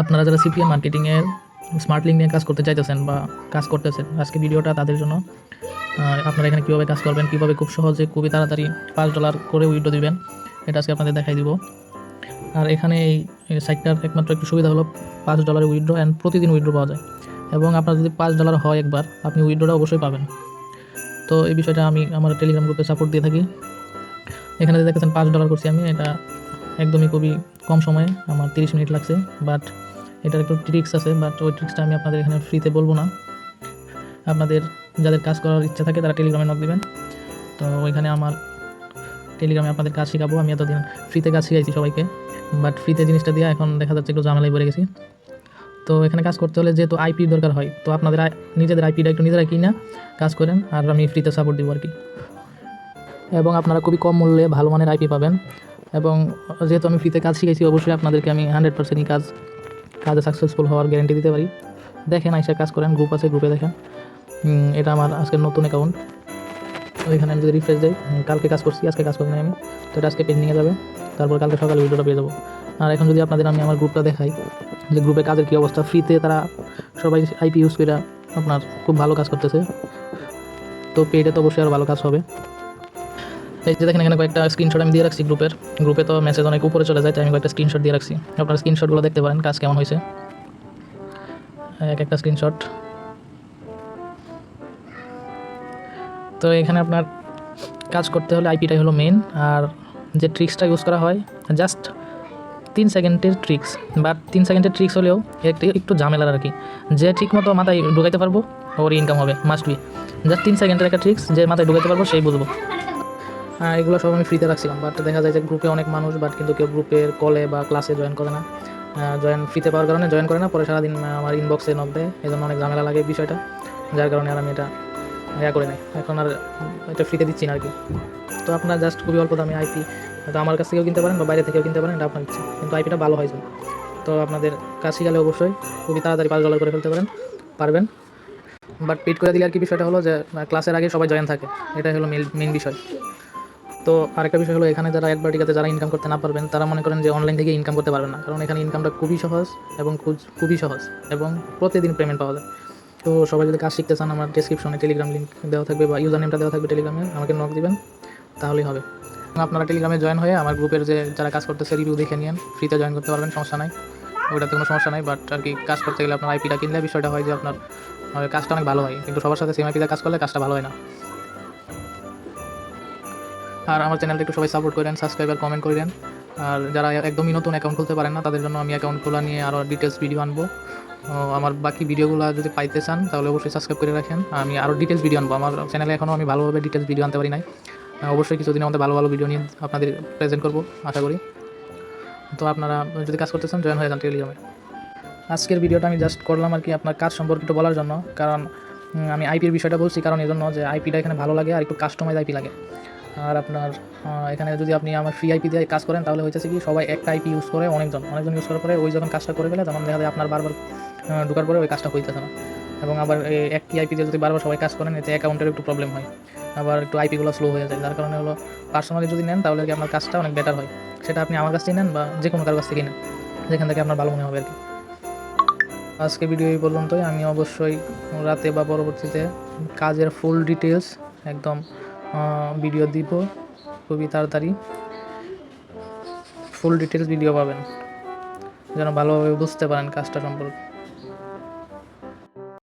আপনারা যারা সিপিএম মার্কেটিংয়ের স্মার্ট লিঙ্ক নিয়ে কাজ করতে চাইতেছেন বা কাজ করতেছেন, আজকে ভিডিওটা তাদের জন্য আপনারা এখানে কীভাবে কাজ করবেন, কীভাবে খুব সহজে, খুবই তাড়াতাড়ি পাঁচ ডলার করে উইড্রো দিবেন, এটা আজকে আপনাদের দেখাই দিব। আর এখানে এই সাইটটার একমাত্র একটু সুবিধা হলো পাঁচ ডলারের উইড্রো অ্যান্ড প্রতিদিন উইড্রো পাওয়া যায়। এবং আপনার যদি পাঁচ ডলার হয় একবার, আপনি উইড্রোটা অবশ্যই পাবেন। তো এই বিষয়টা আমি আমার টেলিগ্রাম গ্রুপে সাপোর্ট দিয়ে থাকি। এখানে দেখেছেন পাঁচ ডলার করছি আমি, এটা একদমই খুবই কম সময়ে, আমার তিরিশ মিনিট লাগছে বাট এটার একটু ট্রিক্স আছে বাট ওই ট্রিক্সটা আমি আপনাদের এখানে ফ্রিতে বলব না। আপনাদের যাদের কাজ করার ইচ্ছা থাকে, তারা টেলিগ্রামে নক দেবেন। তো ওইখানে আমার টেলিগ্রামে আপনাদের কাজ শেখাবো। আমি এতদিন ফ্রিতে কাজ শিখাইছি সবাইকে বাট ফ্রিতে জিনিসটা দিয়ে এখন দেখা যাচ্ছে একটু ঝামেলায় পড়ে গেছি। তো এখানে কাজ করতে হলে যেহেতু আইপি দরকার হয়, তো আপনাদের নিজেদের আইপিটা একটু নিজেরা কিনা কাজ করেন, আর আমি ফ্রিতে সাপোর্ট দিব আর কি। এবং আপনারা খুবই কম মূল্যে ভালো মানের আইপি পাবেন। এবং যেহেতু আমি ফ্রিতে কাজ শিখেছি অবশ্যই আপনাদেরকে আমি হান্ড্রেড পার্সেন্টই কাজ কাজে সাকসেসফুল হওয়ার গ্যারেন্টি দিতে পারি। দেখেন আইসা কাজ করেন গ্রুপ আছে গ্রুপে দেখেন। এটা আমার আজকের নতুন অ্যাকাউন্ট ওইখানে আমি যদি রিফ্রেশ উম, কালকে কাজ করছি আজকে কাজ করি আমি। তো এটা আজকে পেন্ডিংয়ে যাবে। তারপর কালকে সকালে ভিডিওটা পেয়ে যাব। আর এখন যদি আপনাদের আমি আমার গ্রুপটা দেখাই যে গ্রুপে কাজের কী অবস্থা ফ্রিতে তারা সবাই আইপি ইউজ করে আপনার খুব ভালো কাজ করতেছে। তো পেইডে তো অবশ্যই আরও ভালো কাজ হবে। এই যে দেখেন এখানে কয়েকটা স্ক্রিনশট আমি দিয়ে রাখছি গ্রুপের। গ্রুপে তো মেসেজ অনেক উপরে চলে যায়, তাই আমি কয়েকটা স্ক্রিনশট দিয়ে রাখছি। আপনারা স্ক্রিনশটগুলো দেখতে পারেন, কাজ কেমন হয়েছে। এক একটা স্ক্রিনশট তো এখানে আপনার কাজ করতে হলে আইপিটাই হলো মেন আর যে ট্রিক্সটা ইউজ করা হয় জাস্ট তিন সেকেন্ডের ট্রিক্স বা তিন সেকেন্ডের ট্রিক্স হলেও একটু একটু ঝামেলার আর কি। যে ঠিক মতো মাথায় ঢুকাইতে পারব ওর ইনকাম হবে মাস্ট বি জাস্ট তিন সেকেন্ডের একটা ট্রিক্স যে মাথায় ঢুকাইতে পারব, সেই বুঝব। এগুলো সব আমি ফ্রিতে রাখছিলাম বাট দেখা যায় যে গ্রুপে অনেক মানুষ বাট কিন্তু কেউ গ্রুপের কলে বা ক্লাসে জয়েন করে না। জয়েন ফ্রিতে পাওয়ার কারণে জয়েন করে না, পরে সারাদিন আমার ইনবক্সে নক দেয় এই জন্য অনেক ঝামেলা লাগে বিষয়টা। যার কারণে আর আমি এটা ইয়া করে নাই। এখন আর এটা ফ্রিতে দিচ্ছি না আর কি। তো আপনার জাস্ট খুবই অল্প দামে আইপি হয়তো আমার কাছ থেকেও কিনতে পারেন বা বাইরে থেকেও কিনতে পারেন, এটা আপনার ইচ্ছা। কিন্তু আইপিটা ভালো হয়। তো আপনাদের কাছে গেলে অবশ্যই খুবই তাড়াতাড়ি পাঁচ ডলার করে ফেলতে পারেন, পারবেন। বাট পিট করে দিলে আর কি বিষয়টা হলো যে ক্লাসের আগে সবাই জয়েন থাকে। এটাই হলো মেন বিষয়। তো আরেকটা বিষয় হলো, এখানে যারা অ্যাডভার্টিকাতে যারা ইনকাম করতে না পারবেন, তারা মনে করেন যে অনলাইন থেকে ইনকাম করতে পারবেন না। কারণ এখানে ইনকামটা খুবই সহজ এবং খুবই সহজ এবং প্রতিদিন পেমেন্ট পাওয়া যায়। তো সবাই যদি কাজ শিখতে চান, আমার ডিসক্রিপশনে টেলিগ্রাম লিঙ্ক দেওয়া থাকবে বা ইউজার নেমটা দেওয়া থাকবে টেলিগ্রামে আমাকে নক দিবেন, তাহলেই হবে। আপনারা টেলিগ্রামে জয়েন হয়ে আমার গ্রুপের যে যারা কাজ করতেছে রিভিউ দেখে নিন ফ্রিতে জয়েন করতে পারবেন, সমস্যা নাই। ওইটাতে কোনো সমস্যা নাই বাট আর কি কাজ করতে গেলে আপনার আইপিটা কিনলে বিষয়টা হয় যে আপনার কাজটা অনেক ভালো হয়। কিন্তু সবার সাথে সেম আইপিতে কাজ করলে কাজটা ভালো হয় না। আর আমার চ্যানেলটা একটু সবাই সাপোর্ট করেন সাবস্ক্রাইব আর কমেন্ট করেন। আর যারা একদমই নতুন অ্যাকাউন্ট খুলতে পারেন না, তাদের জন্য আমি অ্যাকাউন্ট খোলা নিয়ে আরও ডিটেলস ভিডিও আনব। আমার বাকি ভিডিওগুলো যদি পাইতে চান, তাহলে অবশ্যই সাবস্ক্রাইব করে রাখেন। আমি আরও ডিটেলস ভিডিও আনব। আমার চ্যানেলে এখনও আমি ভালোভাবে ডিটেলস ভিডিও আনতে পারি নাই। অবশ্যই কিছুদিনের মধ্যে ভালো ভালো ভিডিও নিয়ে আপনাদের প্রেজেন্ট করব, আশা করি। তো আপনারা যদি কাজ করতে চান জয়েন হয়ে যান টেলিগ্রামে আজকের ভিডিওটা আমি জাস্ট করলাম আর কি আপনার কাজ সম্পর্কিত বলার জন্য। কারণ আমি আইপির বিষয়টা বলছি কারণ এই জন্য যে আইপিটা এখানে ভালো লাগে আর একটু কাস্টমাইজ আইপি লাগে। আর আপনার এখানে যদি আপনি আমার ফ্রি আইপি দিয়ে কাজ করেন তাহলে হয়েছে কি সবাই একটা আইপি ইউজ করে, অনেকজন অনেকজন ইউজ করার পরে ওই যখন কাজটা করে ফেলে তখন দেখা যায় আপনার বারবার ঢোকার পরে ওই কাজটা হইতেছে না। এবং আবার একটি আইপি দিয়ে যদি বারবার সবাই কাজ করেন, এতে অ্যাকাউন্টের একটু প্রবলেম হয়। আবার একটু আইপিগুলো স্লো হয়ে যায়, যার কারণে হলো পার্সোনালি যদি নেন তাহলে কি আপনার কাজটা অনেক বেটার হয়। সেটা আপনি আমার কাছ থেকে নেন বা যে কোনো কারোর কাছ থেকে নেন, যেখান থেকে আপনার ভালো মনে হবে আর কি। আজকে ভিডিও এই পর্যন্তই। আমি অবশ্যই রাতে বা পরবর্তীতে কাজের ফুল ডিটেলস একদম ভিডিও দিব। খুবই তাড়াতাড়ি ফুল ডিটেলস ভিডিও পাবেন। যেন ভালোভাবে বুঝতে পারেন কাজটা সম্পর্কে।